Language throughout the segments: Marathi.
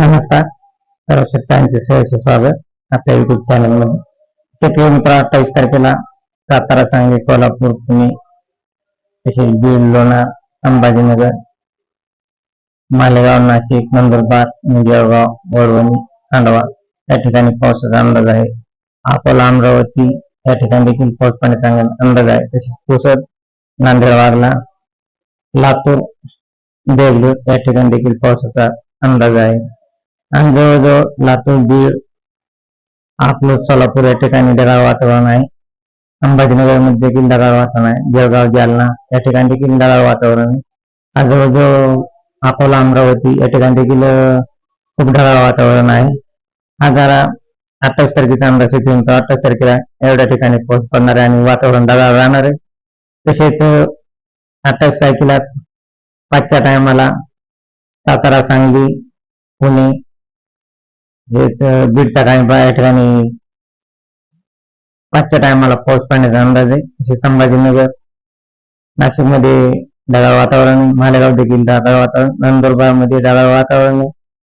नमस्कार. सर्व शेतकऱ्यांचे सहर्ष स्वागत. आपल्या युट्यूब चॅनलमध्ये मित्र अठ्ठावीस तारखेला सातारा सांगली कोल्हापूर पुणे तसेच बीड लोणार संभाजीनगर मालेगाव नाशिक नंदुरबार जळगाव वडवणी खांडवा या ठिकाणी पावसाचा अंदाज आहे. अकोला अमरावती या ठिकाणी देखील पाऊस पाण्याचा अंदाज आहे. तसेच पुसद नांदेड वागला लातूर देगलूर या ठिकाणी देखील पावसाचा अंदाज आहे. आणि जवळजवळ लातूर बीड आपलं सोलापूर या ठिकाणी ढगाळ वातावरण आहे. संभाजीनगरमध्ये देखील ढगाळ वातावरण आहे. जळगाव जालना या ठिकाणी देखील ढगाळ वातावरण आहे. जवळजवळ अकोला अमरावती या ठिकाणी देखील खूप ढगाळ वातावरण आहे. आजारा अठ्ठावीस तारखेचा अंदाज येतो अठ्ठावीस तारखेला एवढ्या ठिकाणी पाऊस पडणार आहे आणि वातावरण ढगाळ राहणार आहे. तसेच अठ्ठावीस तारखेलाच पाचच्या टायमाला सातारा सांगली पुणे बीडचा टाइम या ठिकाणी पाचच्या टायमाला पाऊस पडण्याचा अंदाज आहे. संभाजीनगर नाशिकमध्ये ढगाळ वातावरण मालेगाव देखील ढगाळ वातावरण नंदुरबारमध्ये ढगाळ वातावरण आहे.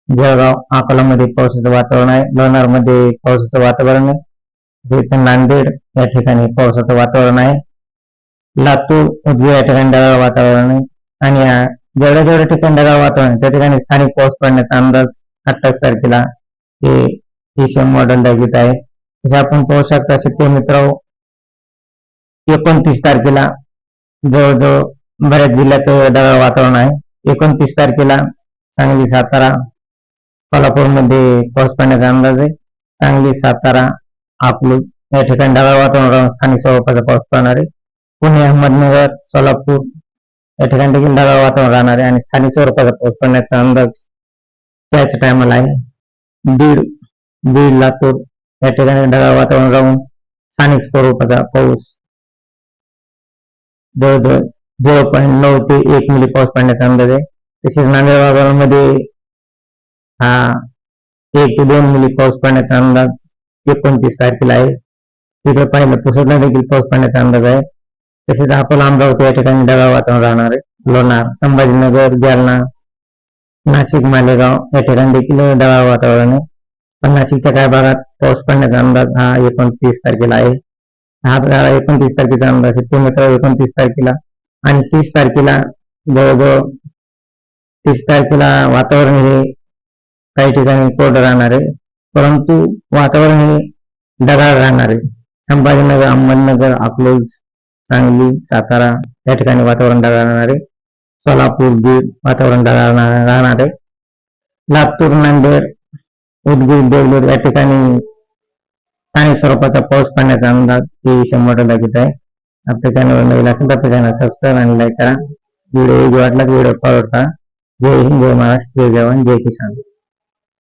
जळगाव अकोलामध्ये पावसाचं वातावरण आहे. लोणार मध्ये पावसाचं वातावरण आहे. नांदेड या ठिकाणी पावसाचं वातावरण आहे. लातूर उदगीर या ठिकाणी ढगाळ वातावरण आहे. आणि जेवढ्या जेवढ्या ठिकाणी ढगाळ वातावरण त्या ठिकाणी स्थानिक पाऊस पडण्याचा अंदाज अठ्ठावीस तारखेला हे एशियन मॉडर्न दाखवित आहे. जसं आपण पाहू शकता शेतकरी मित्र एकोणतीस तारखेला जवळजवळ बऱ्याच जिल्ह्यात ढगाळ वातावरण आहे. एकोणतीस तारखेला सांगली सातारा कोल्हापूरमध्ये पाऊस पडण्याचा अंदाज आहे. सांगली सातारा आपली या ठिकाणी ढगाळ वातावरण राहून स्थानिक स्वरूपाचा पाऊस पडणार आहे. पुणे अहमदनगर सोलापूर या ठिकाणी देखील ढगाळ वातावरण राहणार आहे आणि स्थानिक स्वरूपाचा पाऊस पडण्याचा अंदाज त्याच टायमाला आहे. बीड बीड लातूर या ठिकाणी ढगाळ वातावरण राहून स्थानिक स्वरूपाचा पाऊस. जवळजवळ झिरो पॉईंट नऊ ते एक मिली पाऊस पडण्याचा अंदाज आहे. तसेच नांदेड वातावरणामध्ये हा एक ते दोन मिली पाऊस पडण्याचा अंदाज एकोणतीस तारखेला आहे. तिकडे पाहिलं पुसदला देखील पाऊस पडण्याचा अंदाज आहे. तसेच अकोला अमरावती या ठिकाणी ढगाळ वातावरण राहणार आहे. लोणार संभाजीनगर जालना नाशिक मालेगाव या ठिकाणी देखील ढगाळ वातावरण आहे. पण नाशिकच्या काही भागात पाऊस पडण्याचा अंदाज हा एकोणतीस तारखेला आहे. हा एकोणतीस तारखेचा अंदाज आहे. पूर्ण एकोणतीस तारखेला आणि तीस तारखेला जवळजवळ तीस तारखेला वातावरण हे काही ठिकाणी कोरडं राहणार आहे. परंतु वातावरण हे ढगाळ राहणार आहे. संभाजीनगर अहमदनगर अकलूज सांगली सातारा या ठिकाणी वातावरण ढगाळ राहणार आहे. सोलापूर बीड वातावरण ढगाळ राहणार आहे. लातूर नांदेड उदगीर देगलूर या ठिकाणी स्थानिक स्वरूपाचा पाऊस पडण्याचा अंदाज हे शंभर टक्के घेत आहे. आपल्या चॅनलवर नवीन असेल तर आपल्या चॅनल सबस्क्राईब आणि लाईक करा. व्हिडिओ वाटला व्हिडिओ फॉरवर्ड करा. जय हिंद जय महाराष्ट्र जय जवान जय किसान.